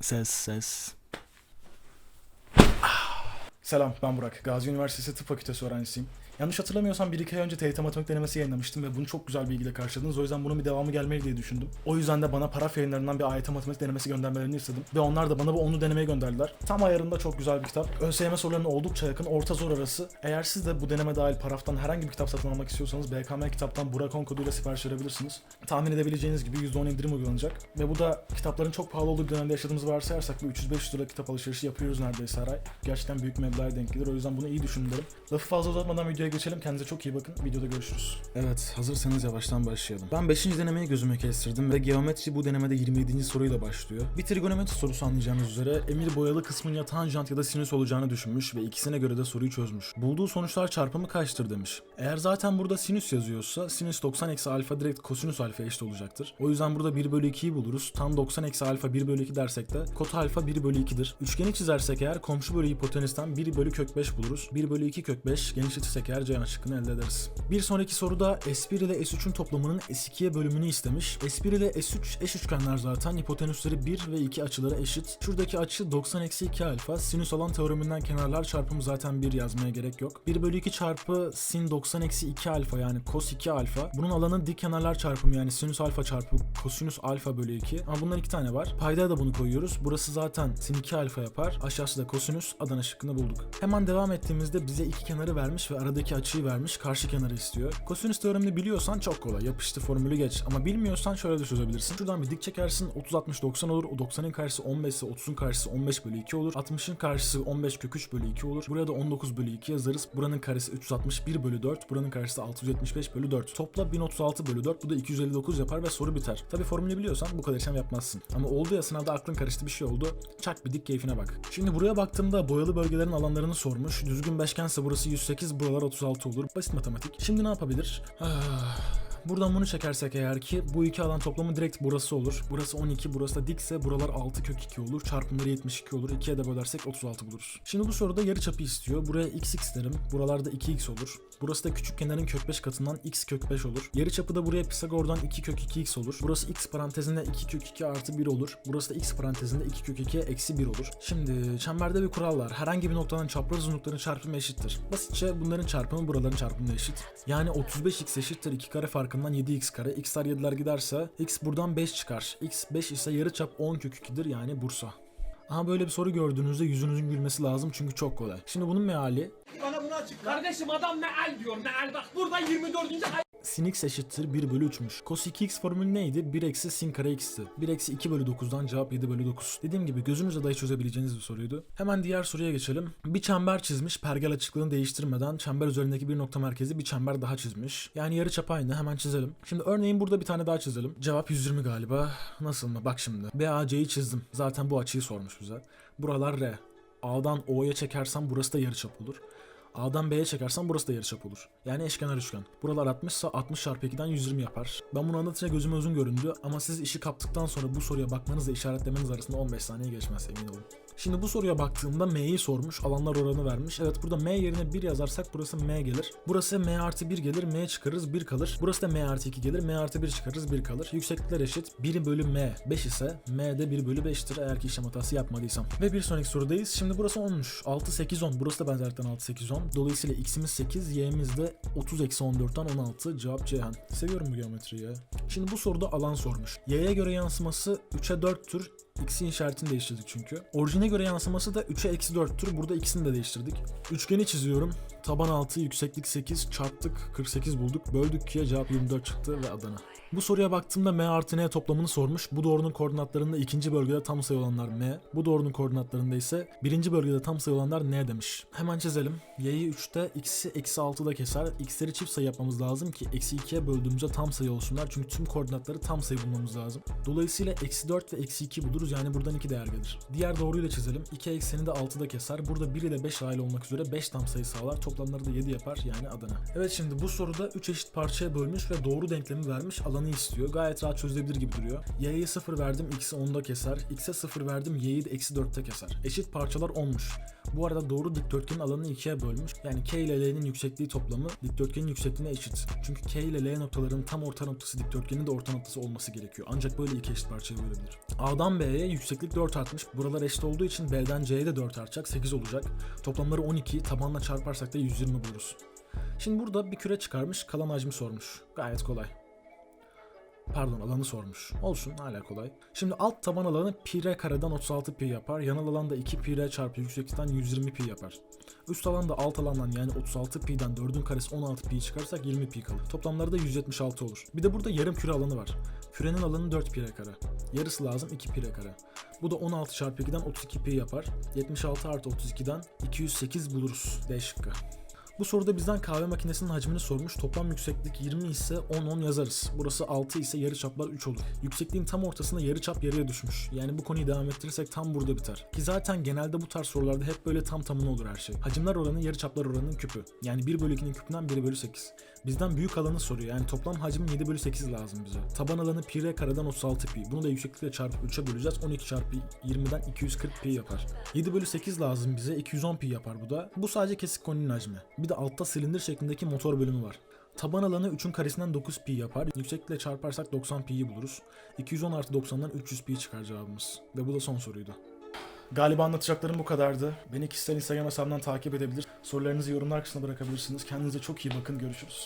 Ses ses. Selam ben Burak. Gazi Üniversitesi Tıp Fakültesi öğrencisiyim. Yanlış hatırlamıyorsam bir iki ay önce TYT matematik denemesi yayınlamıştım ve bunu çok güzel bir ilgiyle karşıladınız. O yüzden bunun bir devamı gelmeli diye düşündüm. O yüzden de bana paraf yayınlarından bir AYT matematik denemesi göndermelerini istedim. Ve onlar da bana bu onu denemeye gönderdiler. Tam ayarında çok güzel bir kitap. ÖSYM sorularına oldukça yakın, orta zor arası. Eğer siz de bu deneme dahil paraftan herhangi bir kitap satın almak istiyorsanız BKM kitaptan Burakon koduyla sipariş verebilirsiniz. Tahmin edebileceğiniz gibi %10 indirim uygulanacak. Ve bu da kitapların çok pahalı olduğu bir dönemde yaşadığımızı varsayarsak bir 300-500 lira kitap alışverişi yapıyoruz neredeyse her ay. Gerçekten büyük meblağ denk gelir. O yüzden bunu iyi düşünün derim. Lafı fazla uzatmadan videoya geçelim. Kendinize çok iyi bakın. Videoda görüşürüz. Evet, hazırsanız yavaştan başlayalım. Ben 5. denemeyi gözüme kestirdim ve geometri bu denemede 27. soruyla başlıyor. Bir trigonometri sorusu anlayacağınız üzere Emir boyalı kısmın ya tanjant ya da sinüs olacağını düşünmüş ve ikisine göre de soruyu çözmüş. Bulduğu sonuçlar çarpımı kaçtır demiş. Eğer zaten burada sinüs yazıyorsa sinüs 90 eksi alfa direkt kosinüs alfa eşit olacaktır. O yüzden burada 1 bölü 2'yi buluruz. Tam 90 eksi alfa 1 bölü 2 dersek de kot alfa 1 bölü 2'dir. Üçgeni çizersek eğer komşu bölü hipotenüsten 1 bölü kök 5 buluruz. 1 bölü 2 kök 5 genişletirsek eğer C şıkkını elde ederiz. Bir sonraki soruda S1 ile S3'ün toplamının S2'ye bölümünü istemiş. S1 ile S3 eş üçgenler zaten hipotenüsleri 1 ve 2 açıları eşit. Şuradaki açı 90 eksi 2 alfa. Sinüs alan teoreminden kenarlar çarpımı zaten 1 yazmaya gerek yok. 1 bölü 2 çarpı sin 90 eksi 2 alfa yani cos 2 alfa. Bunun alanı dik kenarlar çarpımı yani sinüs alfa çarpı kosinüs alfa bölü 2. Ama bunlar iki tane var. Paydaya da bunu koyuyoruz. Burası zaten sin 2 alfa yapar. Aşağısı da kosinüs. Adana şıkkını bulduk. Hemen devam ettiğimizde bize iki kenarı vermiş ve aradaki açıyı vermiş. Karşı kenarı istiyor. Kosinüs teoremini biliyorsan çok kolay. Yapıştı formülü geç. Ama bilmiyorsan şöyle de çözebilirsin. Şuradan bir dik çekersin. 30 60 90 olur. O 90'ın karşısı 15 ise 30'un karşısı 15 bölü 2 olur. 60'ın karşısı 15 kök 3 bölü 2 olur. Buraya da 19 bölü 2 yazarız. Buranın karesi 361 bölü 4. Buranın karşısı 675 bölü 4. Topla 1036 bölü 4. Bu da 259 yapar ve soru biter. Tabi formülü biliyorsan bu kadar işlem yapmazsın. Ama oldu ya sınavda aklın karıştı bir şey oldu. Çak bir dik keyfine bak. Şimdi buraya baktığımda boyalı bölgelerin alanlarını sormuş. Düzgün beşgense burası 108, buralar 36 olur. Basit matematik. Şimdi ne yapabilir? Ah, Buradan bunu çekersek eğer ki bu iki alan toplamı direkt burası olur. Burası 12, burası da dikse buralar 6 kök 2 olur. Çarpımları 72 olur. 2'ye de bölersek 36 buluruz. Şimdi bu soruda yarı çapı istiyor. Buraya x x derim. Buralarda 2x olur. Burası da küçük kenarın kök 5 katından x kök 5 olur. Yarı çapı da buraya Pisagor'dan 2 kök 2x olur. Burası x parantezinde 2 kök 2 artı 1 olur. Burası da x parantezinde 2 kök 2 eksi 1 olur. Şimdi çemberde bir kural var. Herhangi bir noktadan çapraz uzunlukların çarpımı eşittir. Basitçe bunların çarpımı buraların çarpımına eşit. Yani 35x eşittir 2 kare farkından 7x kare. x'ler 7'ler giderse x buradan 5 çıkar. x 5 ise yarıçap 10 kök 2'dir yani Bursa. Aha böyle bir soru gördüğünüzde yüzünüzün gülmesi lazım çünkü çok kolay. Şimdi bunun meali Bana bunu açıkla. Kardeşim adam meal diyor meal bak burada 24. ay. Sin x eşittir 1 bölü 3'müş. Cos 2x formülü neydi? 1 eksi sin kare x'ti. 1 eksi 2 bölü 9'dan cevap 7 bölü 9. Dediğim gibi gözünüzle dahi çözebileceğiniz bir soruydu. Hemen diğer soruya geçelim. Bir çember çizmiş. Pergel açıklığını değiştirmeden çember üzerindeki bir nokta merkezi bir çember daha çizmiş. Yani yarı çap aynı. Hemen çizelim. Şimdi örneğin burada bir tane daha çizelim. Cevap 120 galiba. Nasıl mı? Bak şimdi. BAC'yi çizdim. Zaten bu açıyı sormuş bize. Buralar R. A'dan O'ya çekersem burası da yarıçap olur. A'dan B'ye çekersem burası da yarıçap olur. Yani eşkenar üçgen. Buralar 60 ise 60 çarpı 2'den 120 yapar. Ben bunu anlatınca gözüme uzun göründü ama siz işi kaptıktan sonra bu soruya bakmanızla işaretlemeniz arasında 15 saniye geçmez emin olun. Şimdi bu soruya baktığımda M'yi sormuş, alanlar oranı vermiş. Evet burada M yerine 1 yazarsak burası M gelir. Burası M artı 1 gelir, M çıkarırız 1 kalır. Burası da M artı 2 gelir, M artı 1 çıkarırız 1 kalır. Yükseklikler eşit. 1 bölü M 5 ise M de 1 bölü 5'tir eğer ki işlem hatası yapmadıysam. Ve bir sonraki sorudayız. Şimdi burası 10'muş. 6, 8, 10. Burası da benzerlikten 6, 8, 10. Dolayısıyla x'imiz 8, y'imiz de 30 eksi 14'ten 16. Cevap Ceyhan. Seviyorum bu geometriyi. Şimdi bu soruda alan sormuş. Y'ye göre yansıması 3'e 4'tür. X'in işaretini değiştirdik çünkü. Orijine göre yansıması da 3'e eksi 4'tür. Burada ikisini de değiştirdik. Üçgeni çiziyorum. Taban 6, yükseklik 8, çarptık 48 bulduk. Böldük 2'ye cevap 24 çıktı ve Adana. Bu soruya baktığımda M artı N toplamını sormuş. Bu doğrunun koordinatlarında ikinci bölgede tam sayı olanlar M. Bu doğrunun koordinatlarında ise birinci bölgede tam sayı olanlar N demiş. Hemen çizelim. Y'yi 3'te, x'i eksi 6'da keser. X'leri çift sayı yapmamız lazım ki eksi 2'ye böldüğümüzde tam sayı olsunlar. Çünkü tüm koordinatları tam sayı bulmamız lazım. Dolayısıyla eksi 4 ve eksi 2 buluruz. Yani buradan 2 değer gelir. Diğer doğruyu da çizelim. 2 ekseni de 6'da keser. Burada 1 ile 5 dahil olmak üzere 5 tam sayı sağlar. Toplamları da 7 yapar yani Adana. Evet şimdi bu soruda 3 eşit parçaya bölmüş ve doğru denklemi vermiş alanı istiyor. Gayet rahat çözülebilir gibi duruyor. Y'ye 0 verdim x'i 10'da keser. X'e 0 verdim y'yi de eksi 4'te keser. Eşit parçalar 10'muş. Bu arada doğru dikdörtgenin alanını ikiye bölmüş. Yani K ile L'nin yüksekliği toplamı dikdörtgenin yüksekliğine eşit. Çünkü K ile L noktalarının tam orta noktası dikdörtgenin de orta noktası olması gerekiyor. Ancak böyle iki eşit parçaya bölebilir. A'dan B'ye yükseklik 4 artmış. Buralar eşit olduğu için B'den C'ye de 4 artacak. 8 olacak. Toplamları 12. Tabanla çarparsak da 120 buluruz. Şimdi burada bir küre çıkarmış. Kalan hacmi sormuş. Gayet kolay. Pardon alanı sormuş. Olsun hala kolay. Şimdi alt taban alanı pi r kareden 36 pi yapar. Yanal alan da 2 pi r çarpı yükseklikten 120 pi yapar. Üst alan da alt alandan yani 36 pi'den 4'ün karesi 16 pi çıkarsak 20 pi kalır. Toplamları da 176 olur. Bir de burada yarım küre alanı var. Kürenin alanı 4 pi r kare. Yarısı lazım 2 pi r kare. Bu da 16 çarpı 2'den 32 pi yapar. 76 artı 32'den 208 buluruz. D şıkkı. Bu soruda bizden kahve makinesinin hacmini sormuş. Toplam yükseklik 20 ise 10-10 yazarız. Burası 6 ise yarıçaplar 3 olur. Yüksekliğin tam ortasında yarıçap yarıya düşmüş. Yani bu konuyu devam ettirirsek tam burada biter. Ki zaten genelde bu tarz sorularda hep böyle tam tamına olur her şey. Hacimler oranı yarıçaplar oranının küpü. Yani 1 bölü 2'nin küpünden 1 bölü 8. Bizden büyük alanı soruyor. Yani toplam hacmin 7 bölü 8 lazım bize. Taban alanı pi r kareden 36 pi. Bunu da yükseklikle çarpıp 3'e böleceğiz. 12 çarpı 20'den 240 pi yapar. 7 bölü 8 lazım bize. 210 pi yapar bu da. Bu sadece kesik koninin hacmi. Bir de altta silindir şeklindeki motor bölümü var. Taban alanı 3'ün karesinden 9 pi yapar. Yükseklikle çarparsak 90 pi'yi buluruz. 210 artı 90'dan 300 pi çıkar cevabımız. Ve bu da son soruydu. Galiba anlatacaklarım bu kadardı. Beni kişisel Instagram hesabından takip edebilir. Sorularınızı yorumlar kısmına bırakabilirsiniz. Kendinize çok iyi bakın. Görüşürüz.